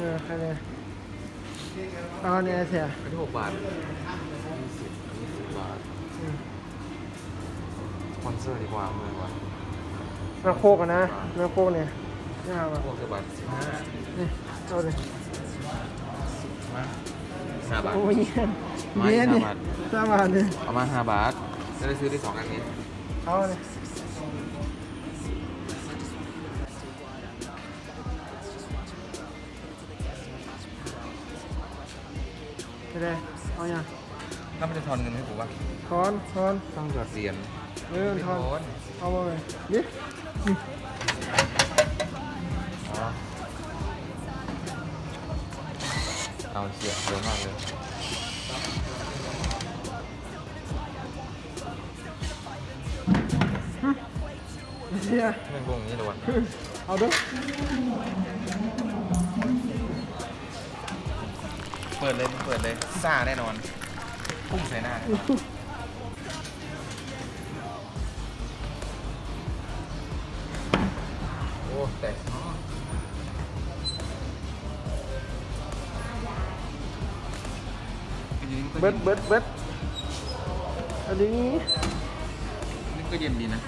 ออใครเนี่ยเอาเนี่ยเสียอันนี้หกบาทยี่สิบอันนี้สิบบาทอืมสปอนเซอร์ดีกว่าเมื่อวานน้ำโคกอะนะน้ำโคกเนี่ยนี่เอาพมาวกสิบบาทสิบห้านี่เอาเลยมาห้าบาท โอ้ยเย็นไม่เย็นนี่ห้าบาท สามบาทเนี่ยเอามาห้าบาทจะได้ซื้อได้สองอันนี้เอาเลย ไปเลยเอาอย่างถ้ามันจะทอนเงินให้ผมวะทอนทอนต้องหยอดเหรียญเออไม่ททออนนเอามาเลยนี่อ๋อเอาเสียเยอะมากเลยเสียไม่งงอย่างนี้เลยวันเอาเด้วย เปิดเลยมึงเปิดเลยซ่าแน่นอนพุ่งใส่หน้าแน่นอนโอ้แตกอ๋อเบิดเบิดเบิดอันนี้นี่ก็เย็นดีนะ